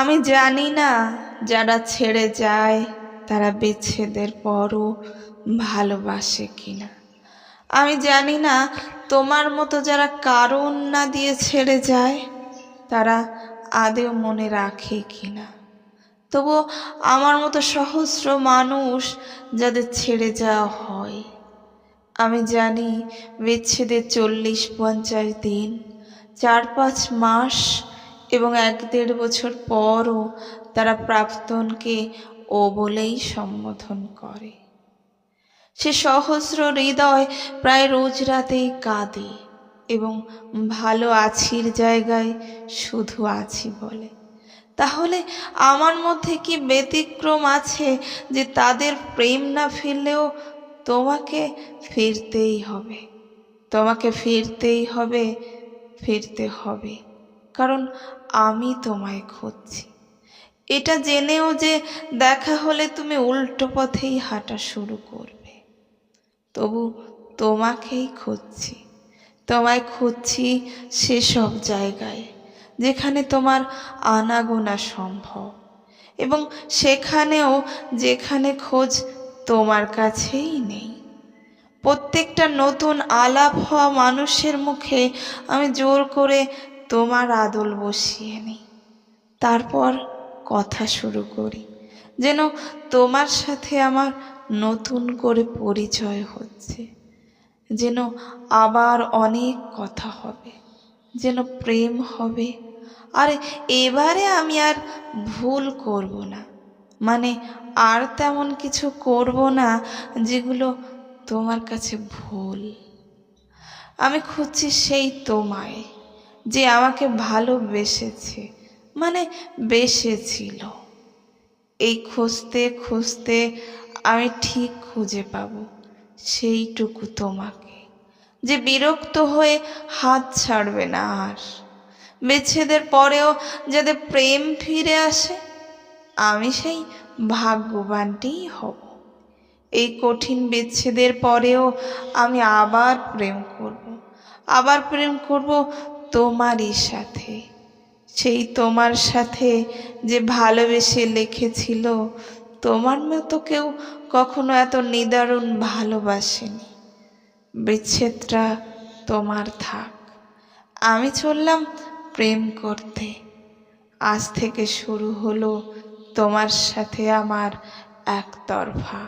আমি জানি না, যারা ছেড়ে যায়, তারা বিচ্ছেদের পরও ভালোবাসে কিনা। আমি জানি না, তোমার মতো যারা কারণ না দিয়ে ছেড়ে যায়, তারা আদেও মনে রাখে কিনা। তবু আমার মতো সহস্র মানুষ যাদের ছেড়ে যাওয়া হয়, আমি জানি বিচ্ছেদের চল্লিশ পঞ্চাশ দিন, চার পাঁচ মাস এবং এক দেড় বছর পরও তারা প্রাক্তনকে ও বলেই সম্বোধন করে। সে সহস্র হৃদয় প্রায় রোজ রাতেই কাঁদে এবং ভালো আছির জায়গায় শুধু আছি বলে। তাহলে আমার মধ্যে কি ব্যতিক্রম আছে যে তাদের প্রেম না ফিরলেও তোমাকে ফিরতেই হবে? তোমাকে ফিরতেই হবে, ফিরতে হবে। কারণ আমি তোমায় খুঁজছি। এটা জেনেও যে দেখা হলে তুমি উল্টো পথেই হাঁটা শুরু করবে। তবু তোমাকেই খুঁজছি। তোমায় খুঁজছি সেসব জায়গায় যেখানে তোমার আনাগোনা সম্ভব এবং সেখানেও যেখানে খোঁজ তোমার কাছেই নেই। প্রত্যেকটা নতুন আলাপ হওয়া মানুষের মুখে আমি জোর করে তোমার আদল বসিয়ে নিই। তারপর কথা শুরু করি, যেন তোমার সাথে আমার নতুন করে পরিচয় হচ্ছে, যেন আবার অনেক কথা হবে, যেন প্রেম হবে। আর, এবারে আমি আর ভুল করব না মানে আর তেমন কিছু করব না যেগুলো তোমার কাছে ভুল। আমি খুঁজছি সেই তোমায় যে আমাকে ভালোবেসেছে মানে বেসেছিল। এই খুঁজতে খুঁজতে আমি ঠিক খুঁজে পাব সেইটুকু তোমাকে। যে বিরক্ত হয়ে হাত ছাড়বে না আর। বিচ্ছেদের পরেও যাদের প্রেম ফিরে আসে, আমি সেই ভাগ্যবানটিই হব। এই কঠিন বিচ্ছেদের পরেও আমি আবার প্রেম করব। আবার প্রেম করব তোমারই সাথে। সেই তোমার সাথে যে ভালোবেসে লিখেছিল, তোমার মতো কেউ কখনো এত নিদারুণ ভালোবাসেনি। বিচ্ছেদটা তোমার থাক। আমি চললাম প্রেম করতে। আজ থেকে শুরু হলো তোমার সাথে আমার একতরফা।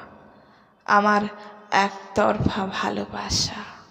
আমার একতরফা ভালোবাসা।